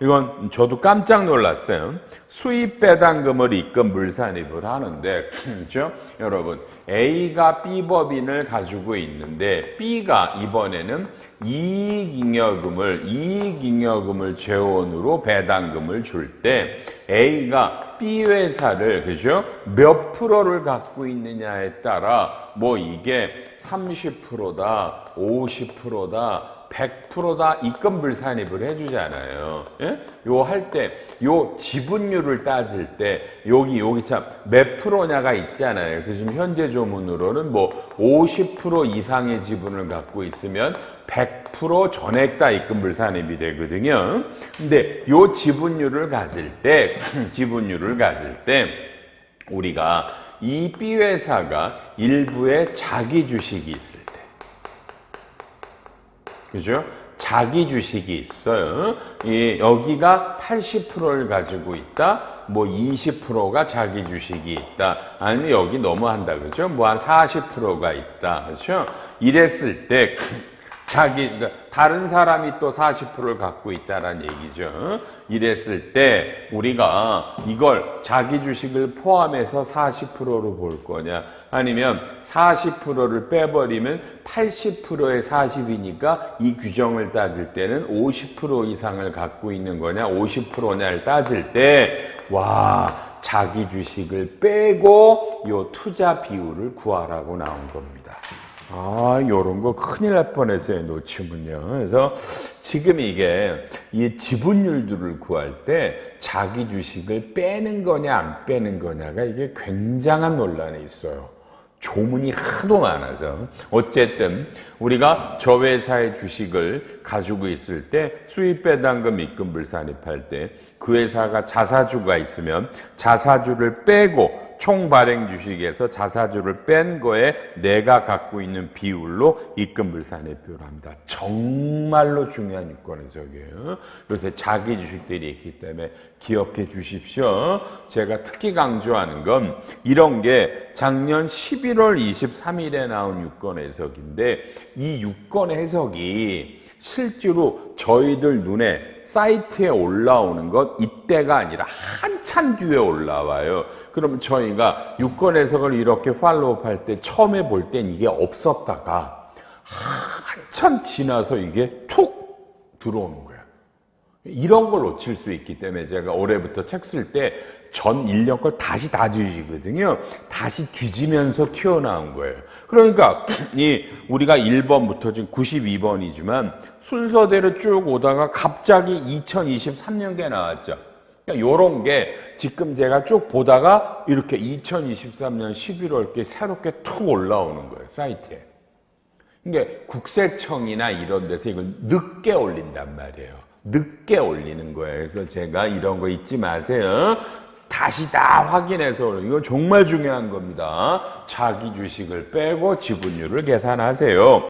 이건 저도 깜짝 놀랐어요. 수입 배당금을 입금 물산입을 하는데, 그죠? 여러분, A가 B 법인을 가지고 있는데, B가 이번에는 이익잉여금을, 이익잉여금을 재원으로 배당금을 줄 때, A가 B 회사를, 그죠? 몇 프로를 갖고 있느냐에 따라, 뭐 이게 30%다, 50%다, 100%다 입금 불산입을 해주잖아요. 예? 요할 때, 요 지분율을 따질 때, 여기, 여기 참, 몇 프로냐가 있잖아요. 그래서 지금 현재 조문으로는 뭐, 50% 이상의 지분을 갖고 있으면 100% 전액 다 입금 불산입이 되거든요. 근데 요 지분율을 가질 때, 지분율을 가질 때, 우리가 이 B 회사가 일부의 자기 주식이 있을 때, 그죠? 자기 주식이 있어요. 이 여기가 80%를 가지고 있다. 뭐 20%가 자기 주식이 있다. 아니면 여기 너무한다. 그죠? 뭐 한 40%가 있다. 그죠? 이랬을 때 자기 그러니까 다른 사람이 또 40%를 갖고 있다라는 얘기죠. 이랬을 때 우리가 이걸 자기 주식을 포함해서 40%로 볼 거냐 아니면 40%를 빼버리면 80%의 40이니까 이 규정을 따질 때는 50% 이상을 갖고 있는 거냐 50%냐를 따질 때와 자기 주식을 빼고 요 투자 비율을 구하라고 나온 겁니다. 아, 요런 거 큰일 날 뻔했어요, 놓치면요. 그래서 지금 이게 이 지분율들을 구할 때 자기 주식을 빼는 거냐, 안 빼는 거냐가 이게 굉장한 논란이 있어요. 조문이 하도 많아서. 어쨌든 우리가 저 회사의 주식을 가지고 있을 때 수입 배당금 입금 불산입할 때 그 회사가 자사주가 있으면 자사주를 빼고 총 발행 주식에서 자사주를 뺀 거에 내가 갖고 있는 비율로 입금 불산입표를 합니다. 정말로 중요한 유권 해석이에요. 요새 자기 주식들이 있기 때문에 기억해 주십시오. 제가 특히 강조하는 건 이런 게 작년 11월 23일에 나온 유권 해석인데 이 유권 해석이 실제로 저희들 눈에 사이트에 올라오는 것 이때가 아니라 한참 뒤에 올라와요. 그러면 저희가 유권 해석을 이렇게 팔로우할 때 처음에 볼 땐 이게 없었다가 한참 지나서 이게 툭 들어오는 거예요. 이런 걸 놓칠 수 있기 때문에 제가 올해부터 책 쓸 때 전 1년 걸 다시 다 뒤지거든요. 다시 뒤지면서 튀어나온 거예요. 그러니까 이 우리가 1번부터 지금 92번이지만 순서대로 쭉 오다가 갑자기 2023년게 나왔죠. 요런 게 지금 제가 쭉 보다가 이렇게 2023년 11월께 새롭게 툭 올라오는 거예요, 사이트에. 이게 국세청이나 이런 데서 이걸 늦게 올린단 말이에요. 늦게 올리는 거예요. 그래서 제가 이런 거 잊지 마세요. 다시 다 확인해서. 이거 정말 중요한 겁니다. 자기 주식을 빼고 지분율을 계산하세요.